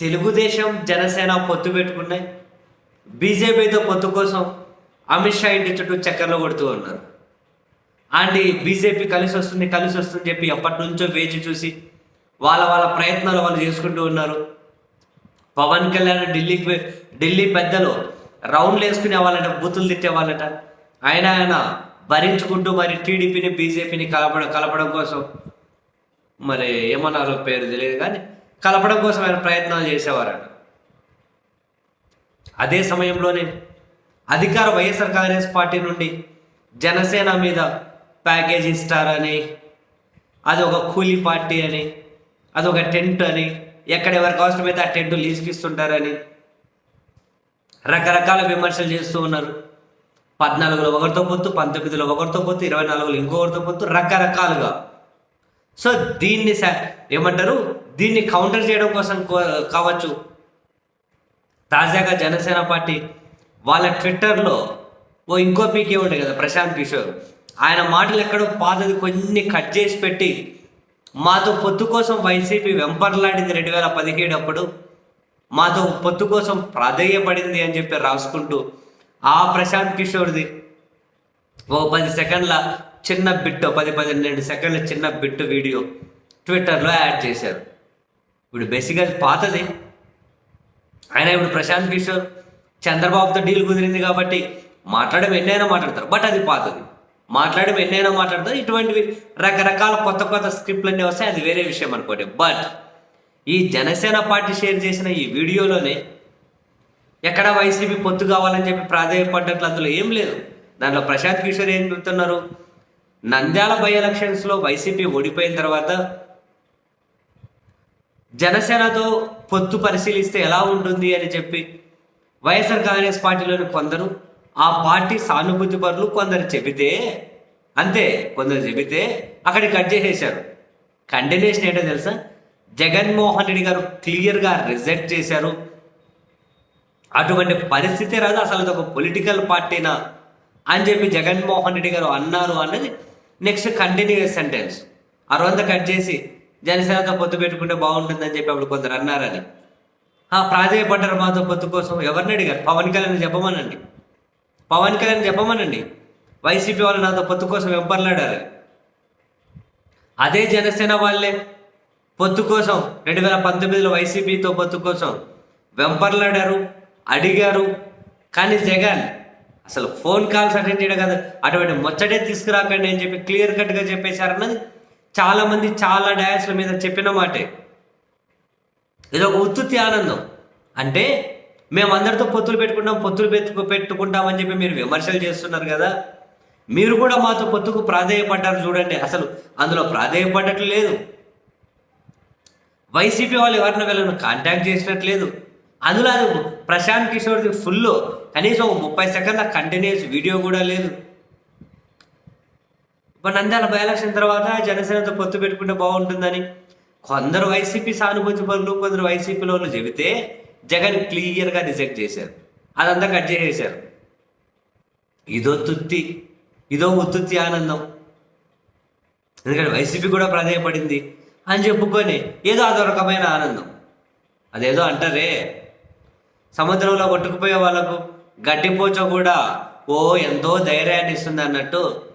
తెలుగుదేశం జనసేన పొత్తు పెట్టుకున్నాయి. బీజేపీతో పొత్తు కోసం అమిత్ షా ఇంటి చుట్టూ చక్కర్లు కొడుతూ ఉన్నారు. అండ్ బీజేపీ కలిసి వస్తుంది కలిసి వస్తుంది చెప్పి ఎప్పటి నుంచో వేచి చూసి వాళ్ళ వాళ్ళ ప్రయత్నాలు వాళ్ళు చేసుకుంటూ ఉన్నారు. పవన్ కళ్యాణ్ ఢిల్లీకి ఢిల్లీ పెద్దలు రౌండ్లు వేసుకునే వాళ్ళట బూతులు తిట్టే వాళ్ళట. ఆయన ఆయన భరించుకుంటూ మరి టీడీపీని బీజేపీని కలపడం కలపడం కోసం మరి ఏమన్నారో పేరు తెలియదు కానీ కలపడం కోసం ఆయన ప్రయత్నాలు చేసేవారట. అదే సమయంలోనే అధికార వైఎస్ఆర్ కాంగ్రెస్ పార్టీ నుండి జనసేన మీద ప్యాకేజ్ ఇస్తారని అది ఒక కూలీ పార్టీ అని అది ఒక టెంట్ అని ఎక్కడ ఎవరికి అవసరమైతే ఆ టెంట్ లీజుకిస్తుంటారని రకరకాల విమర్శలు చేస్తూ ఉన్నారు. పద్నాలుగులో ఒకరితో పొత్తు పంతొమ్మిదిలో ఒకరితో పొత్తు ఇరవై నాలుగులో ఇంకొకరితో పొత్తు రకరకాలుగా. సో దీన్ని ఏమంటారు? దీన్ని కౌంటర్ చేయడం కోసం కో- కావచ్చు. తాజాగా జనసేన పార్టీ వాళ్ళ ట్విట్టర్లో ఓ ఇంకో పీకే ఉండే కదా ప్రశాంత్ కిషోర్. ఆయన మాటలు ఎక్కడో పాతది కొన్ని కట్ చేసి పెట్టి మాతో పొత్తు కోసం వైసీపీ వెంపర్లాడింది రెండు వేల పదిహేడు అప్పుడు. మాతో పొత్తు కోసం ప్రాధేయపడింది అని చెప్పి రాసుకుంటూ ఆ ప్రశాంత్ కిషోర్ది ఓ పది సెకండ్ల చిన్న బిట్ పది పన్నెండు సెకండ్ల చిన్న బిట్ వీడియో ట్విట్టర్లో యాడ్ చేశారు. ఇప్పుడు బేసిక్గా అది పాతది. ఆయన ఇప్పుడు ప్రశాంత్ కిషోర్ చంద్రబాబుతో డీల్ కుదిరింది కాబట్టి మాట్లాడడం ఎన్నైనా మాట్లాడతారు. బట్ అది పాతది. మాట్లాడడం ఎన్నైనా మాట్లాడతారు. ఇటువంటివి రకరకాల కొత్త కొత్త స్క్రిప్ట్లన్నీ వస్తాయి. అది వేరే విషయం అనుకోండి. బట్ ఈ జనసేన పార్టీ షేర్ చేసిన ఈ వీడియోలోనే ఎక్కడ వైసీపీ పొత్తు కావాలని చెప్పి ప్రాధాన్యపడ్డట్లు అందులో ఏం లేదు. దాంట్లో ప్రశాంత్ కిషోర్ ఏం చెప్తున్నారు? నంద్యాల బై ఎలక్షన్స్లో వైసీపీ ఓడిపోయిన తర్వాత జనసేనతో పొత్తు పరిశీలిస్తే ఎలా ఉంటుంది అని చెప్పి వైఎస్ఆర్ కాంగ్రెస్ పార్టీలోని కొందరు ఆ పార్టీ సానుభూతి పరులు కొందరు చెబితే అంతే కొందరు చెబితే అక్కడ కట్ చేసేశారు. కంటిన్యూషన్ ఏంటో తెలుసా? జగన్మోహన్ రెడ్డి గారు క్లియర్గా రిజెక్ట్ చేశారు. అటువంటి పరిస్థితి రాదు అసలు అది ఒక పొలిటికల్ పార్టీనా అని చెప్పి జగన్మోహన్ రెడ్డి గారు అన్నారు అన్నది నెక్స్ట్ కంటిన్యూస్ సెంటెన్స్. ఆ రోజంతా కట్ చేసి జనసేనతో పొత్తు పెట్టుకుంటే బాగుంటుందని చెప్పి అప్పుడు కొందరు అన్నారని. ఆ ప్రాధాన్యపడ్డారు మాతో పొత్తు కోసం ఎవరిని అడిగారు? పవన్ కళ్యాణ్ చెప్పమనండి. పవన్ కళ్యాణ్ చెప్పమనండి. వైసీపీ వాళ్ళు నాతో పొత్తు కోసం వెంపర్లాడారు. అదే జనసేన వాళ్ళే పొత్తు కోసం రెండు వేల పంతొమ్మిదిలో వైసీపీతో పొత్తు కోసం వెంపర్లాడారు అడిగారు. కానీ జగన్ అసలు ఫోన్ కాల్స్ అటెండ్ చేయడం కదా. అటువంటి ముచ్చటే తీసుకురాకండి అని చెప్పి క్లియర్ కట్గా చెప్పేశారన్నది చాలా మంది చాలా డయాస్ల మీద చెప్పిన మాటే. ఇది ఒక ఉత్తుత్తి ఆనందం. అంటే మేము అందరితో పొత్తులు పెట్టుకుంటాం పొత్తులు పెట్టుకు పెట్టుకుంటామని చెప్పి మీరు విమర్శలు చేస్తున్నారు కదా. మీరు కూడా మాతో పొత్తుకు ప్రాధేయపడ్డారు చూడండి. అసలు అందులో ప్రాధేయపడ్డట్లు లేదు వైసీపీ వాళ్ళు ఎవరిని వీళ్ళని కాంటాక్ట్ చేసినట్లేదు. అందులో అది ప్రశాంత్ కిషోర్ది ఫుల్ కనీసం ముప్పై సెకండ్ల కంటిన్యూస్ వీడియో కూడా లేదు. ఇప్పుడు నంద్యాల బై ఎలక్షన్ తర్వాత జనసేనతో పొత్తు పెట్టుకుంటే బాగుంటుందని. కొందరు వైసీపీ సానుభూతి పనులు కొందరు వైసీపీలో వాళ్ళు చెబితే జగన్ క్లియర్గా రిజెక్ట్ చేశారు. అదంతా కట్ చేసేశారు. ఇదో తుత్తి ఇదో ఉత్తుత్తి ఆనందం. ఎందుకంటే వైసీపీ కూడా ప్రాధాన్యపడింది అని చెప్పుకొని ఏదో అదో రకమైన ఆనందం. అదేదో అంటారే. సముద్రంలో కొట్టుకుపోయే వాళ్ళకు గడ్డిపోచ కూడా ఓ ఎంతో ధైర్యాన్ని ఇస్తుంది అన్నట్టు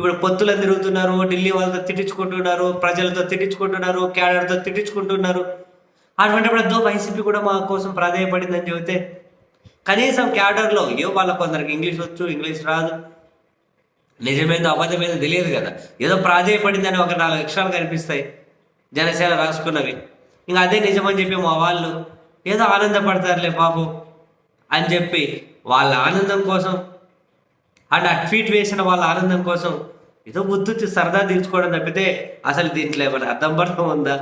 ఇప్పుడు పొత్తులు తిరుగుతున్నారు ఢిల్లీ వాళ్ళతో తిట్టించుకుంటున్నారు ప్రజలతో తిట్టించుకుంటున్నారు క్యాడర్తో తిట్టించుకుంటున్నారు. అటువంటిప్పుడు దో వైసీపీ కూడా మా కోసం ప్రాధాన్యపడిందని చెబితే కనీసం క్యాడర్లో ఏ వాళ్ళ కొందరికి ఇంగ్లీష్ వచ్చు ఇంగ్లీష్ రాదు. నిజమేదో అబద్ధమేదో తెలియదు కదా. ఏదో ప్రాధాన్యపడిందని ఒక నాలుగు అక్షరాలు కనిపిస్తాయి జనసేన రాసుకున్నవి. ఇంకా అదే నిజమని చెప్పి మా వాళ్ళు ఏదో ఆనందపడతారులే బాబు అని చెప్పి వాళ్ళ ఆనందం కోసం అండ్ ఆ ట్వీట్ వేసిన వాళ్ళ ఆనందం కోసం ఏదో ముద్దు సరదా తీర్చుకోవడం తప్పితే అసలు దీంట్లో ఏమైనా అర్థం పడడం ఉందా?